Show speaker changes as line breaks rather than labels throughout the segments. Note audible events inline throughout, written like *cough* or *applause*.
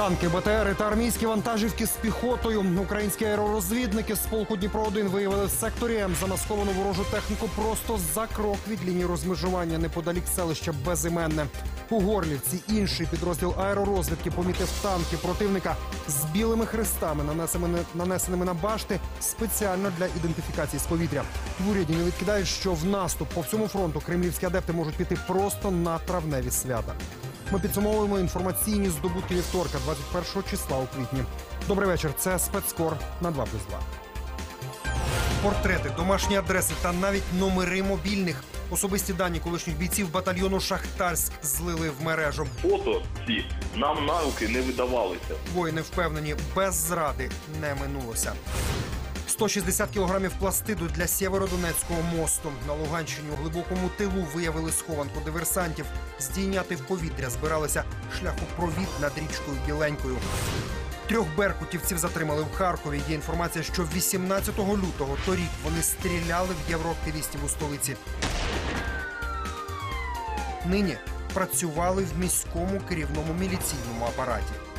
Танки, БТРи та армійські вантажівки з піхотою. Українські аеророзвідники з полку Дніпро 1 виявили в секторі М замасковану ворожу техніку просто за крок від лінії розмежування неподалік селища Безіменне. У Горлівці інший підрозділ аеророзвідки помітив танки противника з білими хрестами, нанесеними, нанесеними на башти спеціально для ідентифікації з повітря. В уряді не відкидають, що в наступ по всьому фронту кремлівські адепти можуть піти просто на травневі свята. Ми підсумовуємо інформаційні здобутки вівторка, 21 числа у квітні. Добрий вечір. Це спецкор на 2+,2. Портрети, домашні адреси та навіть номери мобільних. Особисті дані колишніх бійців батальйону Шахтарськ злили в мережу.
Фото ці нам на руки не видавалися.
Воїни впевнені, без зради не минулося. 160 кілограмів пластиду для Сєвєродонецького мосту. На Луганщині у глибокому тилу виявили схованку диверсантів. Здійняти в повітря збиралися шляхопровід над річкою Біленькою. Трьох беркутівців затримали в Харкові. Є інформація, що 18 лютого торік вони стріляли в євроактивістів у столиці. Нині працювали в міському керівному міліційному апараті.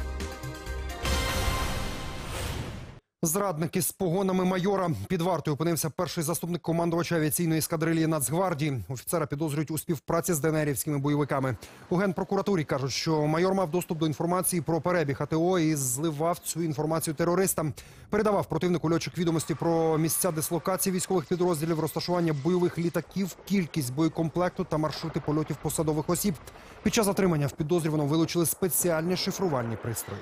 Зрадники з погонами майора під вартою опинився перший заступник командувача авіаційної ескадрилії Нацгвардії. Офіцера підозрюють у співпраці з ДНРівськими бойовиками. У генпрокуратурі кажуть, що майор мав доступ до інформації про перебіг АТО і зливав цю інформацію терористам. Передавав противнику льотчик відомості про місця дислокації військових підрозділів, розташування бойових літаків, кількість боєкомплекту та маршрути польотів посадових осіб. Під час затримання в підозрюваного вилучили спеціальні шифрувальні пристрої.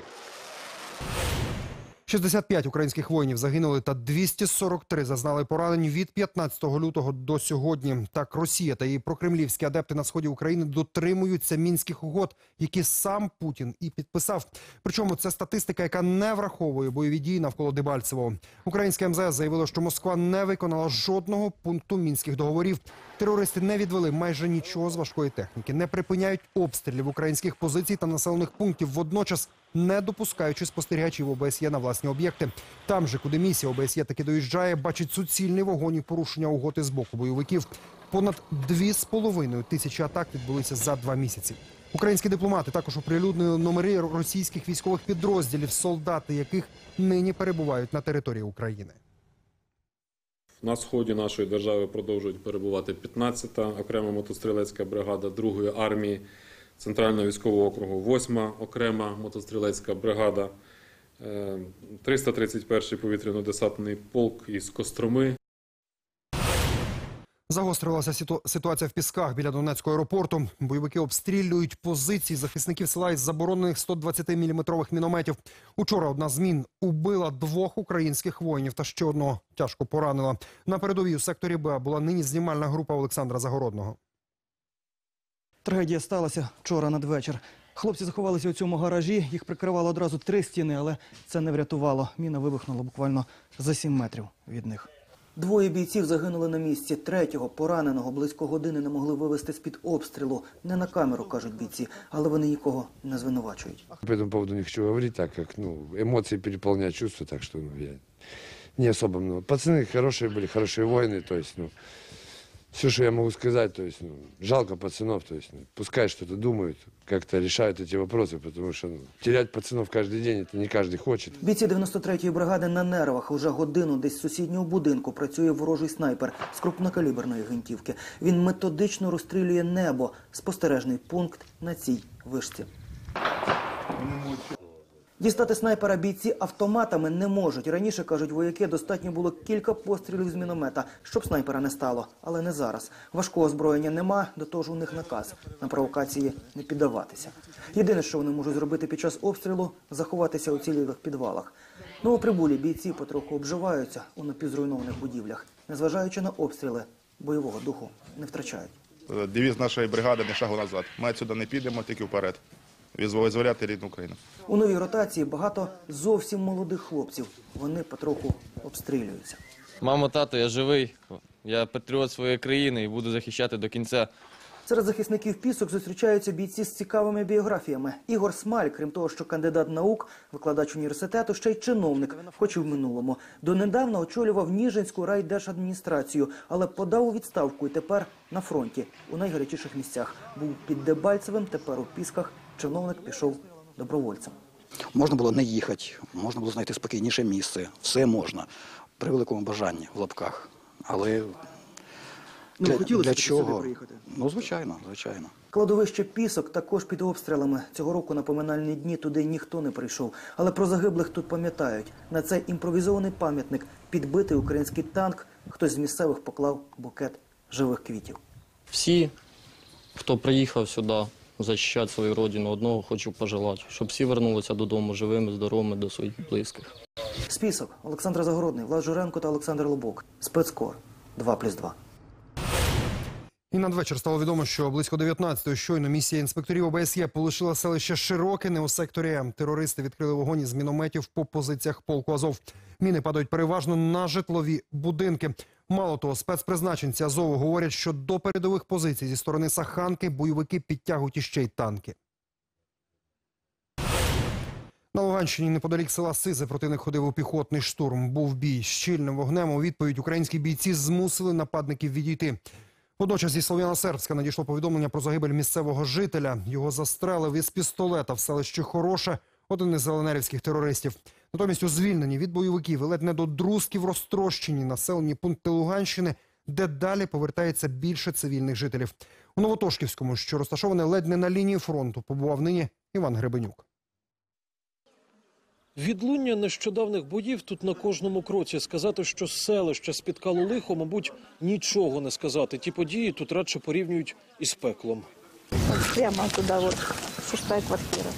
65 українських воїнів загинули та 243 зазнали поранень від 15 лютого до сьогодні. Так Росія та її прокремлівські адепти на сході України дотримуються мінських угод, які сам Путін і підписав. Причому це статистика, яка не враховує бойові дії навколо Дебальцевого. Українське МЗС заявило, що Москва не виконала жодного пункту мінських договорів. Терористи не відвели майже нічого з важкої техніки, не припиняють обстрілів українських позицій та населених пунктів. Водночас не допускаючи спостерігачів ОБСЄ на власні об'єкти. Там же, куди місія ОБСЄ таки доїжджає, бачить суцільний вогонь і порушення угоди з боку бойовиків. Понад дві з половиною тисячі атак відбулися за два місяці. Українські дипломати також оприлюднили номери російських військових підрозділів, солдати яких нині перебувають на території України.
На сході нашої держави продовжують перебувати 15-та окрема мотострілецька бригада 2-ї армії Центрального військового округу, 8-ма окрема мотострілецька бригада, е, 331-й повітряно-десантний полк із Костроми,
Загострилася ситуація в Пісках біля Донецького аеропорту. Бойовики обстрілюють позиції захисників села із заборонених 120-мм мінометів. Учора одна з мін убила двох українських воїнів та ще одного тяжко поранила. На передовій у секторі Б була нині знімальна група Олександра Загородного.
Трагедія сталася вчора надвечір. Хлопці заховалися у цьому гаражі. Їх прикривало одразу три стіни, але це не врятувало. Міна вибухнула буквально за сім метрів від них. Двоє бійців загинули на місці. Третього, пораненого, близько години не могли вивести з-під обстрілу. Не на камеру, кажуть бійці, але вони нікого не звинувачують.
По этому поводу не хочу говорить, так как ну, эмоции переполняют чувства, так что ну, я не особо много. Пацаны хорошие были, хорошие воины, то есть, ну, все, что я могу сказать, то есть, ну, жалко пацанов, то есть, ну, пускай что-то думают, как-то решают эти вопросы, потому что ну, терять пацанов каждый день, это не каждый хочет.
Бійці 93-ї бригади на нервах. Уже годину десь з сусіднього будинку працює ворожий снайпер з крупнокаліберної гвинтівки. Він методично розстрілює небо. Спостережний пункт на цій вишці. Дістати снайпера бійці автоматами не можуть. Раніше, кажуть вояки, достатньо було кілька пострілів з міномета, щоб снайпера не стало. Але не зараз. Важкого озброєння нема, до того ж у них наказ на провокації не піддаватися. Єдине, що вони можуть зробити під час обстрілу заховатися у цілілих підвалах. Новоприбулі бійці потроху обживаються у напівзруйнованих будівлях, незважаючи на обстріли, бойового духу не втрачають.
Е, Девіз нашої бригади не шагу назад. Ми отсюди не підемо, тільки вперед. Визволяти рідну Україну.
У новій ротації багато зовсім молодих хлопців. Вони потроху обстрілюються.
Мамо, тато, я живий. Я патріот своєї країни і буду захищати до кінця.
Серед захисників пісок зустрічаються бійці з цікавими біографіями. Ігор Смаль, крім того, що кандидат наук, викладач університету, ще й чиновник, хоч і в минулому. Донедавна очолював Ніжинську райдержадміністрацію, але подав у відставку і тепер на фронті у найгарячіших місцях. Був під Дебальцевим, тепер у Пісках. Чиновник пішов добровольцем.
Можна було не їхати, можна було знайти спокійніше місце. Все можна при великому бажанні в лапках. Але
Ну,
для,
хотілося
для чого?
приїхати.
Ну, звичайно, звичайно.
Кладовище Пісок також під обстрілами. Цього року на поминальні дні туди ніхто не прийшов. Але про загиблих тут пам'ятають. На цей імпровізований пам'ятник підбитий український танк. Хтось з місцевих поклав букет живих квітів.
Всі, хто приїхав сюди захищати свою родину, одного хочу пожелати, щоб всі вернулися додому живими, здоровими до своїх близьких.
Список Олександр Загородний, Влад Журенко та Олександр Лобок. Спецкор 2+,2.
І надвечір стало відомо, що близько 19-ї щойно місія інспекторів ОБСЄ полишила селище Широкине у секторі М. Терористи відкрили вогонь із мінометів по позиціях полку Азов. Міни падають переважно на житлові будинки. Мало того, спецпризначенці Азову говорять, що до передових позицій зі сторони Саханки бойовики підтягують іще й танки. На Луганщині неподалік села Сизе противник ходив у піхотний штурм. Був бій щільним вогнем. У відповідь українські бійці змусили нападників відійти. Водночас зі Слов'яно-Сербська надійшло повідомлення про загибель місцевого жителя. Його застрелив із пістолета в селищі Хороше один із зеленерівських терористів. Натомість у звільненні від бойовиків і ледь не до друзків розтрощені населені пункти Луганщини, де далі повертається більше цивільних жителів. У Новотошківському, що розташоване ледь не на лінії фронту, побував нині Іван Гребенюк.
Відлуння нещодавних боїв тут на кожному кроці. Сказати, що селище спіткало лихо, мабуть, нічого не сказати. Ті події тут радше порівнюють із пеклом.
Прямо туда вот, шестая квартира.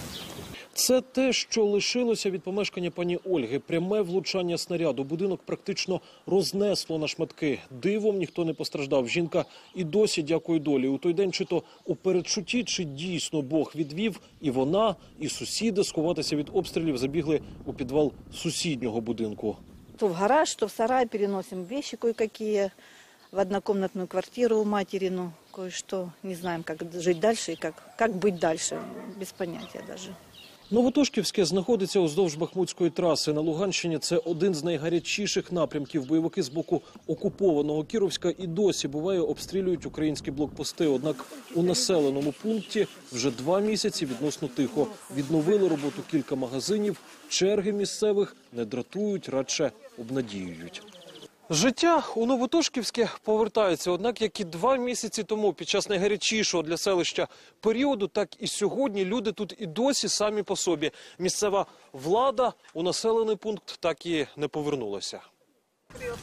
Це те, що лишилося від помешкання пані Ольги. Пряме влучання снаряду. Будинок практично рознесло на шматки. Дивом ніхто не постраждав. Жінка і досі дякує долі. У той день чи то у передчутті, чи дійсно Бог відвів, і вона, і сусіди сховатися від обстрілів забігли у підвал сусіднього будинку.
То в гараж, то в сарай переносим вещи кое-какие, в однокомнатную квартиру у матери, ну, кое-что. Не знаем, как жить дальше и как, как быть дальше, без понятия даже.
Новотошківське знаходиться уздовж Бахмутської траси. На Луганщині це один з найгарячіших напрямків. Бойовики з боку окупованого Кіровська і досі буває обстрілюють українські блокпости. Однак у населеному пункті вже два місяці відносно тихо. Відновили роботу кілька магазинів. Черги місцевих не дратують, радше обнадіюють. Життя у Новотошківське повертається, однак як і два місяці тому, під час найгарячішого для селища періоду, так і сьогодні люди тут і досі самі по собі. Місцева влада у населений пункт так і не повернулася.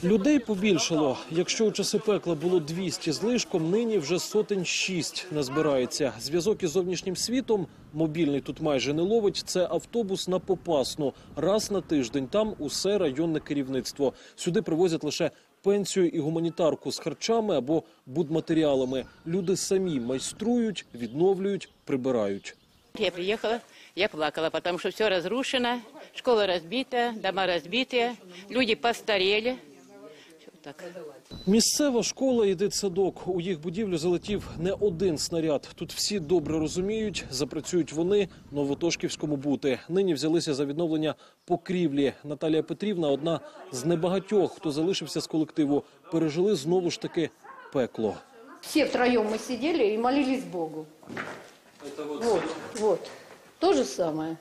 Людей побільшало. Якщо у часи пекла було 200 з лишком, нині вже сотень шість назбирається. Зв'язок із зовнішнім світом мобільний тут майже не ловить. Це автобус на Попасну. Раз на тиждень там усе районне керівництво. Сюди привозять лише пенсію і гуманітарку з харчами або будматеріалами. Люди самі майструють, відновлюють, прибирають.
Я приехала, я плакала, потому что все разрушено, школа разбита, дома разбиты, люди постарели. Всё так.
Місцева школа і дитсадок. У їх будівлю залетів не один снаряд. Тут всі добре розуміють, запрацюють вони Новотошківському бути. Нині взялися за відновлення покрівлі. Наталія Петрівна одна з небагатьох, хто залишився з колективу. Пережили знову ж таки пекло.
Все втроем мы сидели и молились Богу. Вот, вот. То же самое.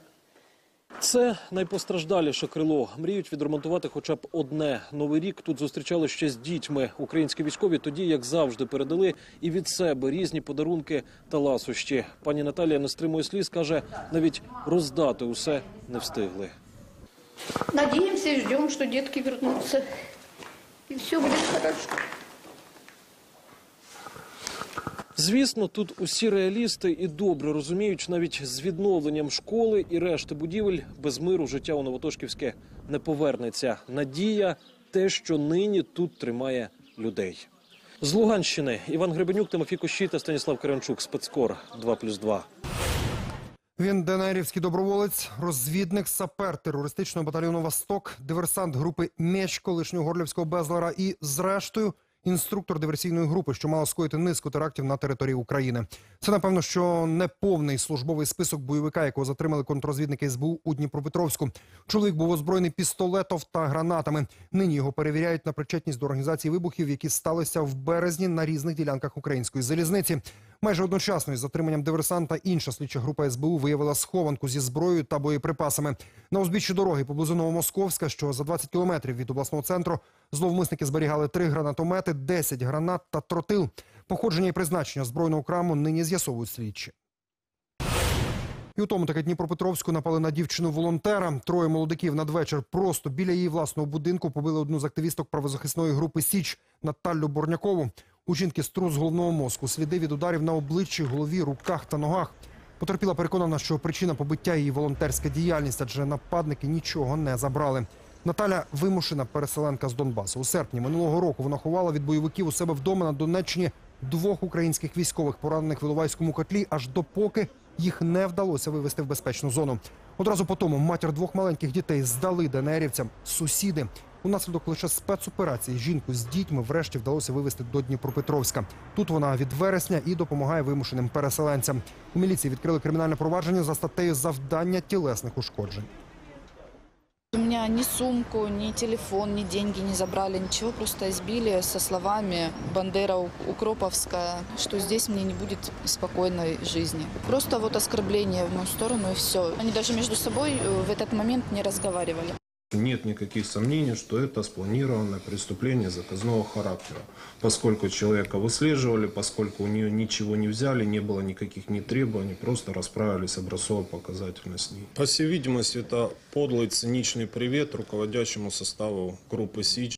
Це найпостраждаліше крило. Мріють відремонтувати хоча б одне. Новий рік тут зустрічали ще з дітьми. Українські військові тоді, як завжди, передали і від себе різні подарунки та ласощі. Пані Наталія не стримує сліз, каже, навіть роздати усе не встигли.
Надеемся и ждем, что детки вернутся. И все будет хорошо.
Звісно, тут усі реалісти і добре розуміють, що навіть з відновленням школи і решти будівель без миру життя у Новотошківське не повернеться. Надія те, що нині тут тримає людей. З Луганщини Іван Гребенюк, Тимофій Кощій та Станіслав Каранчук. Спецкор 2+,2.
Він ДНРівський доброволець, розвідник, сапер терористичного батальйону Восток, диверсант групи Меч колишнього горлівського безлара і, зрештою, інструктор диверсійної групи, що мала скоїти низку терактів на території України. Це напевно, що не повний службовий список бойовика, якого затримали контрозвідники СБУ у Дніпропетровську. Чоловік був озброєний пістолетом та гранатами. Нині його перевіряють на причетність до організації вибухів, які сталися в березні на різних ділянках української залізниці. Майже одночасно із затриманням диверсанта інша слідча група СБУ виявила схованку зі зброєю та боєприпасами. На узбіччі дороги поблизу Новомосковська, що за 20 кілометрів від обласного центру, зловмисники зберігали три гранатомети, 10 гранат та тротил. Походження і призначення збройного краму нині з'ясовують слідчі. І у тому таки Дніпропетровську напали на дівчину-волонтера. Троє молодиків надвечір просто біля її власного будинку побили одну з активісток правозахисної групи Січ Наталю Борнякову. У жінки струс головного мозку, сліди від ударів на обличчі, голові, руках та ногах. Потерпіла переконана, що причина побиття її волонтерська діяльність, адже нападники нічого не забрали. Наталя вимушена переселенка з Донбасу. У серпні минулого року вона ховала від бойовиків у себе вдома на Донеччині двох українських військових, поранених в Іловайському котлі, аж допоки їх не вдалося вивезти в безпечну зону. Одразу по тому матір двох маленьких дітей здали ДНРівцям сусіди. Унаслідок лише спецоперації жінку з дітьми врешті вдалося вивезти до Дніпропетровська. Тут вона від вересня і допомагає вимушеним переселенцям. У міліції відкрили кримінальне провадження за статтею завдання тілесних ушкоджень.
У меня ни сумку, ни телефон, ни деньги не забрали, ничего, просто избили со словами «Бандера Укроповская», что здесь мне не будет спокойной жизни. Просто вот оскорбление в мою сторону и все. Они даже между собой э, в этот момент не разговаривали.
Нет никаких сомнений, что это спланированное преступление заказного характера, поскольку человека выслеживали, поскольку у нее ничего не взяли, не было никаких ни требований, просто расправились образцово-показательно с ней. По всей видимости, это подлый, циничный привет руководящему составу группы СИЧ.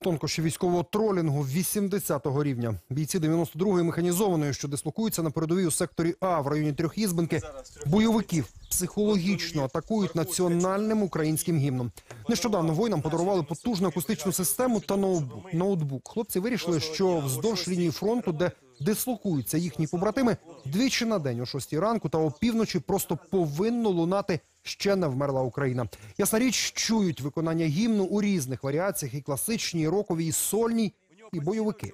Тонкощі військового тролінгу 80-го рівня. Бійці 92-ї механізованої, що дислокуються на передовій у секторі А в районі Трьохізбинки, бойовиків психологічно атакують національним українським гімном. Нещодавно воїнам подарували потужну акустичну систему та ноутбук. ноутбук. Хлопці вирішили, що вздовж лінії фронту, де дислокуються їхні побратими, двічі на день о 6 ранку та опівночі просто повинно лунати ще не вмерла Україна. Ясна річ, чують виконання гімну у різних варіаціях і класичній, і роковій, і сольній, і бойовики.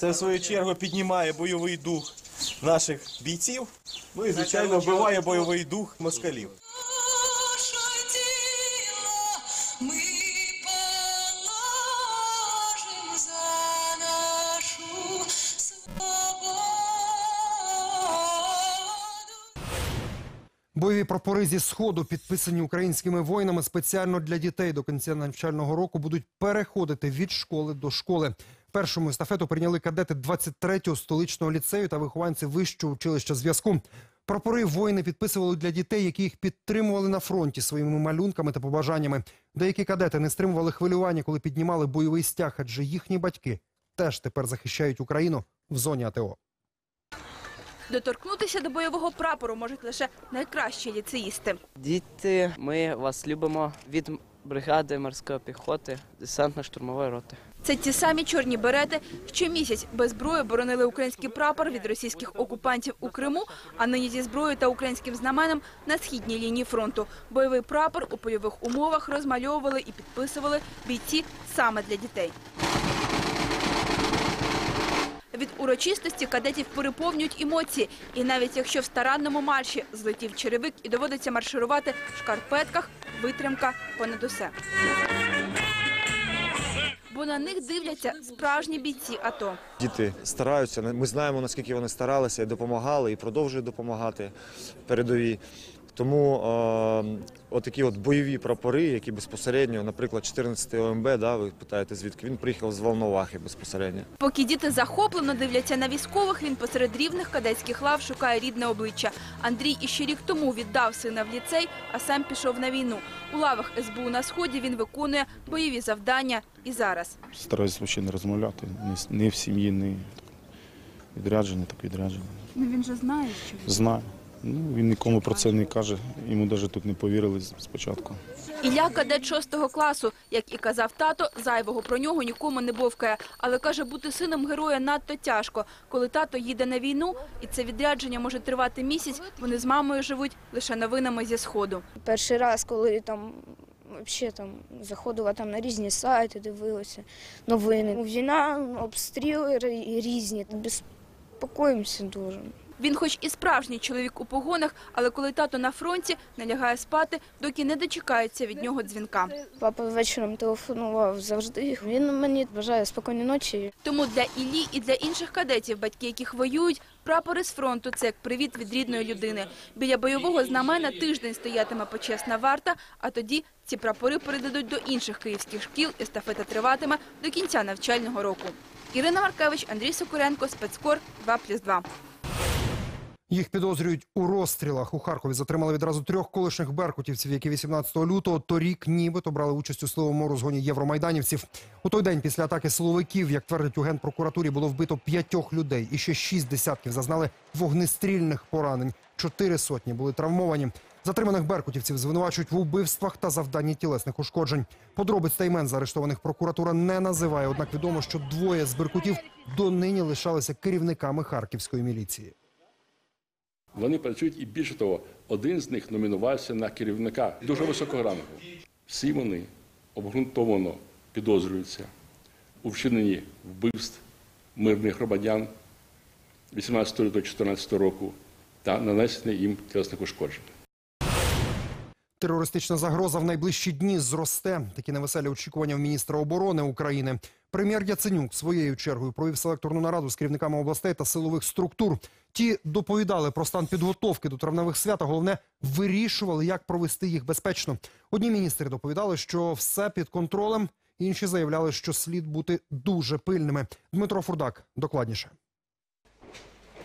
Це в свою чергу піднімає бойовий дух наших бійців. Ну і звичайно вбиває бойовий дух москалів.
Бойові прапори зі сходу, підписані українськими воїнами спеціально для дітей до кінця навчального року, будуть переходити від школи до школи. Першому естафету прийняли кадети 23-го столичного ліцею та вихованці вищого училища зв'язку. Прапори воїни підписували для дітей, які їх підтримували на фронті своїми малюнками та побажаннями. Деякі кадети не стримували хвилювання, коли піднімали бойовий стяг, адже їхні батьки теж тепер захищають Україну в зоні АТО.
Доторкнутися до бойового прапору можуть лише найкращі ліцеїсти.
Діти, ми вас любимо від бригади морської піхоти, десантно-штурмової роти.
Це ті самі чорні берети, що місяць без зброї боронили український прапор від російських окупантів у Криму, а нині зі зброєю та українським знаменем на східній лінії фронту. Бойовий прапор у польових умовах розмальовували і підписували бійці саме для дітей. Від урочистості кадетів переповнюють емоції. І навіть якщо в старанному марші злетів черевик і доводиться марширувати в шкарпетках, витримка понад усе. Бо на них дивляться справжні бійці АТО.
Діти стараються. Ми знаємо, наскільки вони старалися і допомагали, і продовжують допомагати передовій. Тому е, отакі от бойові прапори, які безпосередньо, наприклад, 14 ОМБ, да, ви питаєте звідки він приїхав з Волновахи безпосередньо.
Поки діти захоплено дивляться на військових, він посеред рівних кадетських лав шукає рідне обличчя. Андрій іще рік тому віддав сина в ліцей, а сам пішов на війну. У лавах СБУ на сході він виконує бойові завдання і зараз.
Стараюсь взагалі не розмовляти. Ні в сім'ї, ні відряджений, так відряджений.
Ну він же знає, що
Знаю. Ну, він нікому про це не каже. Йому навіть тут не повірили спочатку.
Ілля кадет шостого класу. Як і казав тато, зайвого про нього нікому не бовкає. Але каже, бути сином героя надто тяжко. Коли тато їде на війну, і це відрядження може тривати місяць, вони з мамою живуть лише новинами зі сходу.
Перший раз, коли там взагалі там заходила там на різні сайти, дивилася новини. Війна, обстріли різні. Безпокоїмося дуже.
Він хоч і справжній чоловік у погонах, але коли тато на фронті, не лягає спати, доки не дочекається від нього дзвінка.
Папа вечором телефонував завжди. Він мені бажає спокійної ночі.
Тому для Іллі і для інших кадетів, батьки яких воюють, прапори з фронту – це як привіт від рідної людини. Біля бойового знамена тиждень стоятиме почесна варта, а тоді ці прапори передадуть до інших київських шкіл, естафета триватиме до кінця навчального року. Ірина Маркевич, Андрій Сокуренко, Спецкор, 2+,2.
Їх підозрюють у розстрілах. У Харкові затримали відразу трьох колишніх беркутівців, які 18 лютого торік нібито брали участь у силовому розгоні євромайданівців. У той день після атаки силовиків, як твердить у генпрокуратурі, було вбито п'ятьох людей. І ще шість десятків зазнали вогнестрільних поранень. Чотири сотні були травмовані. Затриманих беркутівців звинувачують в убивствах та завданні тілесних ушкоджень. Подробиць та імен заарештованих прокуратура не називає. Однак відомо, що двоє з беркутів донині лишалися керівниками харківської міліції.
Вони працюють і більше того, один з них номінувався на керівника дуже високого рангу. Всі вони обґрунтовано підозрюються у вчиненні вбивств мирних громадян 18 до 2014 року та нанесення їм тілесних ушкоджень.
Терористична загроза в найближчі дні зросте. Такі невеселі очікування в міністра оборони України. Прем'єр Яценюк своєю чергою провів селекторну нараду з керівниками областей та силових структур. Ті доповідали про стан підготовки до травневих свят, а головне вирішували, як провести їх безпечно. Одні міністри доповідали, що все під контролем. Інші заявляли, що слід бути дуже пильними. Дмитро Фурдак докладніше.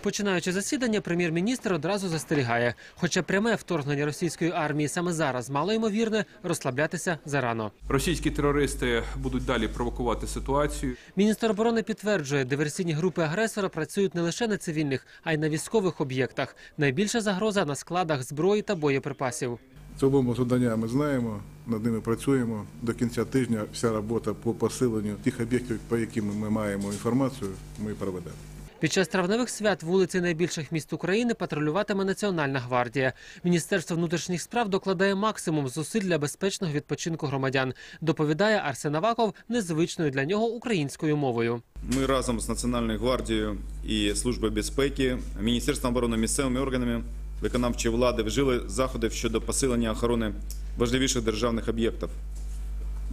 Починаючи засідання, прем'єр-міністр одразу застерігає, хоча пряме вторгнення російської армії саме зараз мало ймовірне, розслаблятися зарано.
Російські терористи будуть далі провокувати ситуацію.
Міністр оборони підтверджує, диверсійні групи агресора працюють не лише на цивільних, а й на військових об'єктах. Найбільша загроза на складах зброї та боєприпасів.
Це обома завдання ми знаємо, над ними працюємо. До кінця тижня вся робота по посиленню тих об'єктів, по яким ми маємо інформацію, ми проведемо.
Під час травневих свят вулиці найбільших міст України патрулюватиме Національна гвардія. Міністерство внутрішніх справ докладає максимум зусиль для безпечного відпочинку громадян. Доповідає Арсен Аваков незвичною для нього українською мовою.
Ми разом з Національною гвардією і Службою безпеки, Міністерством оборони місцевими органами виконавчої влади вжили заходи щодо посилення охорони важливіших державних об'єктів.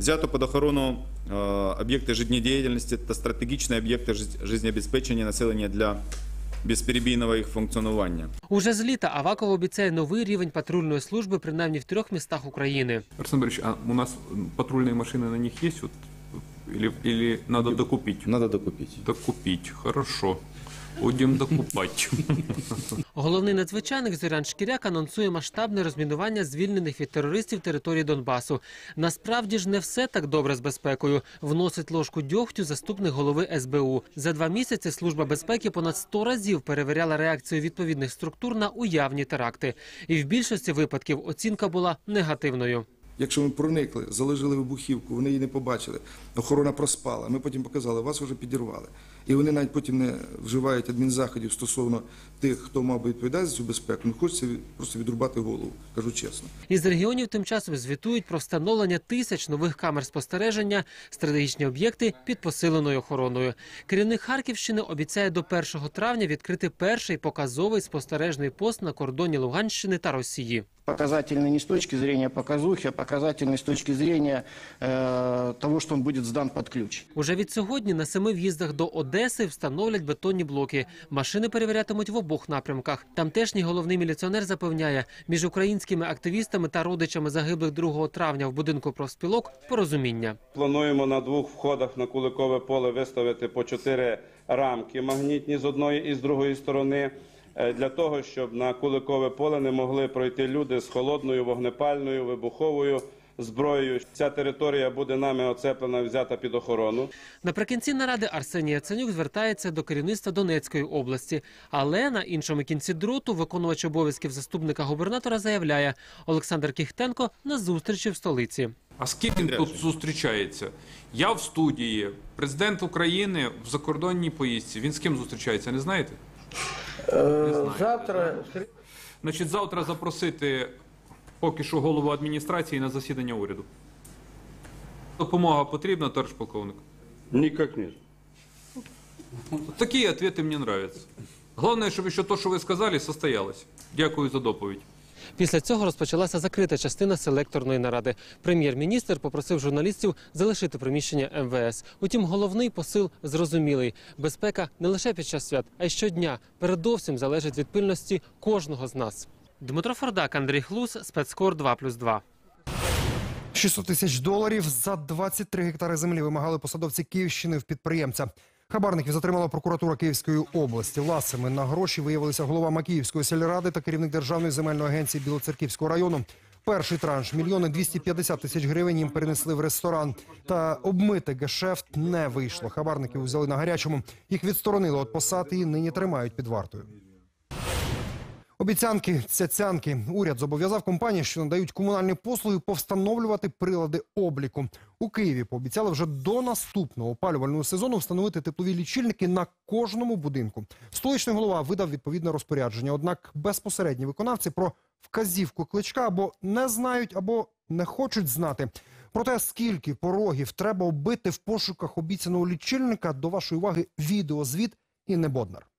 Взято під охорону е, об'єкти життєдіяльності та стратегічні об'єкти життєбезпечення населення для безперебійного їх функціонування.
Уже з літа Аваков обіцяє новий рівень патрульної служби принаймні в трьох містах України.
Арсен Борисович, а у нас патрульные машины на них есть? Вот, или, или надо докупить?
Надо докупить.
Докупить, хорошо. Будем докупать.
Головний надзвичайник Зорян Шкіряк анонсує масштабне розмінування звільнених від терористів території Донбасу. Насправді ж не все так добре з безпекою. Вносить ложку дьогтю заступник голови СБУ. За два місяці служба безпеки понад 100 разів перевіряла реакцію відповідних структур на уявні теракти. І в більшості випадків оцінка була негативною.
Якщо ми проникли, заложили вибухівку, вони її не побачили, охорона проспала. Ми потім показали, вас вже підірвали І вони навіть потім не вживають адмінзаходів стосовно тих, хто мав би відповідати за цю безпеку. Ну хочеться від- просто відрубати голову, кажу чесно.
Із регіонів тим часом звітують про встановлення тисяч нових камер спостереження, стратегічні об'єкти під посиленою охороною. Керівник Харківщини обіцяє до 1 травня відкрити перший показовий спостережний пост на кордоні Луганщини та Росії.
Показательный не с точки зрения показухи, а показательный с точки зрения э, того, что он будет сдан под ключ.
Уже від сьогодні на семи в'їздах до Одеси встановлять бетонні блоки. Машини перевірятимуть в обох напрямках. Тамтешній головний міліціонер запевняє, між українськими активістами та родичами загиблих 2 травня в будинку профспілок порозуміння.
Плануємо на двох входах на Куликове поле виставити по чотири рамки магнітні з одної і з другої сторони. е, Для того щоб на Куликове поле не могли пройти люди з холодною вогнепальною вибуховою зброєю. Ця територія буде нами оцеплена, взята під охорону.
Наприкінці наради Арсеній Яценюк звертається до керівництва Донецької області. Але на іншому кінці дроту виконувач обов'язків заступника губернатора заявляє Олександр Кіхтенко на зустрічі в столиці.
А з ким він тут зустрічається? Я в студії, президент України в закордонній поїздці. Він з ким зустрічається, не знаєте?
Завтра
Значить, завтра запросити поки що голову адміністрації на засідання уряду. Допомога потрібна, товариш полковник?
Ніяк ні.
Такі відповіді мені подобаються. Главное, чтобы еще то, что вы сказали, состоялось. Дякую за доповідь.
Після цього розпочалася закрита частина селекторної наради. Прем'єр-міністр попросив журналістів залишити приміщення МВС. Утім, головний посил зрозумілий: безпека не лише під час свят, а й щодня передовсім залежить від пильності кожного з нас. Дмитро Фордак, Андрій Хлус, спецкор 2+,2.
600 тисяч доларів за 23 гектари землі вимагали посадовці Київщини в підприємця. Хабарників затримала прокуратура Київської області. Власами на гроші виявилися голова Макіївської сільради та керівник Державної земельної агенції Білоцерківського району. Перший транш мільйони 250 тисяч гривень їм перенесли в ресторан. Та обмити гешефт не вийшло. Хабарників взяли на гарячому. Їх відсторонили від посад і нині тримають під вартою. Обіцянки, цяцянки. Уряд зобов'язав компанії, що надають комунальні послуги, повстановлювати прилади обліку. У Києві пообіцяли вже до наступного опалювального сезону встановити теплові лічильники на кожному будинку. Столичний голова видав відповідне розпорядження. Однак безпосередні виконавці про вказівку кличка або не знають, або не хочуть знати. Про те, скільки порогів треба оббити в пошуках обіцяного лічильника, до вашої уваги відеозвіт Інни Боднар.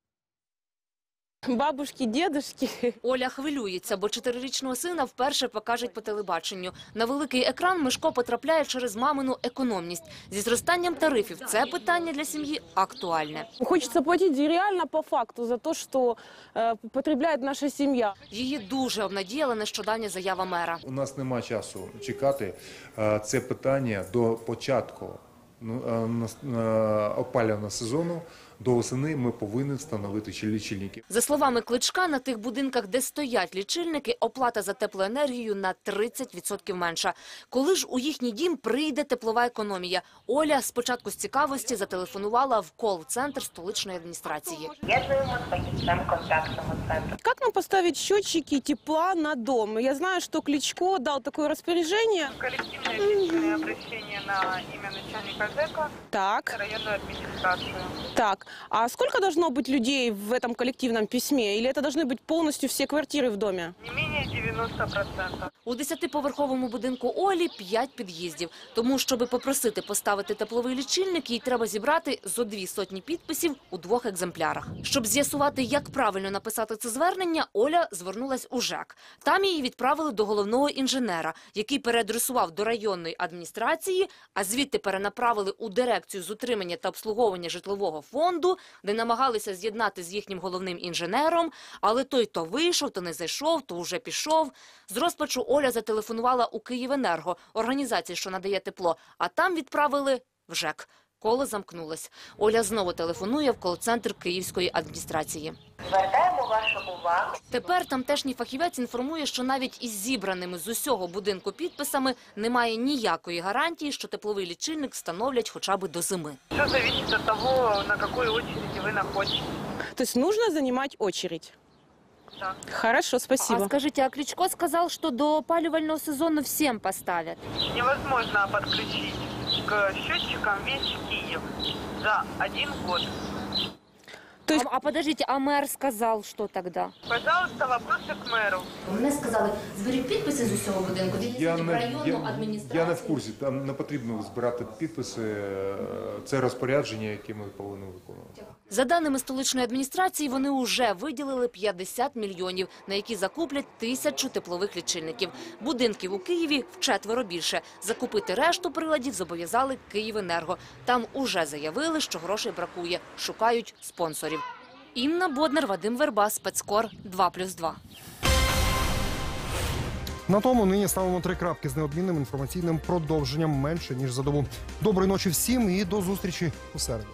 Бабушки, дедушки. *laughs*
Оля хвилюється, бо чотирирічного сина вперше покажуть по телебаченню. На великий екран Мишко потрапляє через мамину економність. Зі зростанням тарифів це питання для сім'ї актуальне.
Хочется платить реально по факту за то, что э, потребляет наша семья.
Її дуже обнадіяла нещодавня заява мера.
У нас нема часу чекати е, це питання до початку ну, е, е, опалювального сезону. До осени ми повинні встановити чи лічильники.
За словами Кличка, на тих будинках, де стоять лічильники, оплата за теплоенергію на 30% менша. Коли ж у їхній дім прийде теплова економія? Оля спочатку з цікавості зателефонувала в кол-центр столичної адміністрації.
Как нам поставить счетчики тепла на дом? Я знаю, что Кличко дал такое распоряжение.
Коллективное письменное обращение на имя начальника ЖЭКа
Так.
районную администрацию.
Так, а сколько должно быть людей в этом коллективном письме? Или это должны быть полностью все квартиры в доме?
Не менее 90%.
У десятиповерховому будинку Олі п'ять під'їздів. Тому, щоби попросити поставити тепловий лічильник, їй треба зібрати зо дві сотні підписів у двох екземплярах. Щоб з'ясувати, як правильно написати це звернення, Оля звернулась у ЖЕК. Там її відправили до головного інженера, який переадресував до районної адміністрації, а звідти перенаправили у дирекцію з утримання та обслуговування житлового фонду, де намагалися з'єднати з їхнім головним інженером, але той то вийшов, то не зайшов, то вже пішов. З розпачу Оля зателефонувала у Київенерго, організації, що надає тепло, а там відправили в ЖЕК. Коло замкнулось. Оля знову телефонує в кол-центр Київської адміністрації.
Звертаємо вашу увагу.
Тепер тамтешній фахівець інформує, що навіть із зібраними з усього будинку підписами немає ніякої гарантії, що тепловий лічильник встановлять хоча б до зими.
Все зависит от того, на какой очереди вы находитесь.
То есть нужно занимать очередь?
Да.
Хорошо, спасибо.
А скажите, а Кличко сказал, что до опаливального сезона всем поставят?
Невозможно подключить к счетчикам весь Киев за один год.
а, а подождите, а мэр сказал, что тогда?
Пожалуйста, вопросы к мэру.
Мене сказали, зберіть підписи з усього будинку,
Я не, я, я не в курсі, там не потрібно збирати підписи. е, Це розпорядження, яке ми повинні виконувати.
За даними столичної адміністрації, вони уже виділили 50 мільйонів, на які закуплять тисячу теплових лічильників. Будинків у Києві вчетверо більше. Закупити решту приладів зобов'язали Київенерго. Там уже заявили, що грошей бракує. Шукають спонсорів. Інна Боднар, Вадим Верба, спецкор 2+,2.
На тому нині ставимо три крапки з неодмінним інформаційним продовженням менше ніж за добу. Доброї ночі всім і до зустрічі у середу.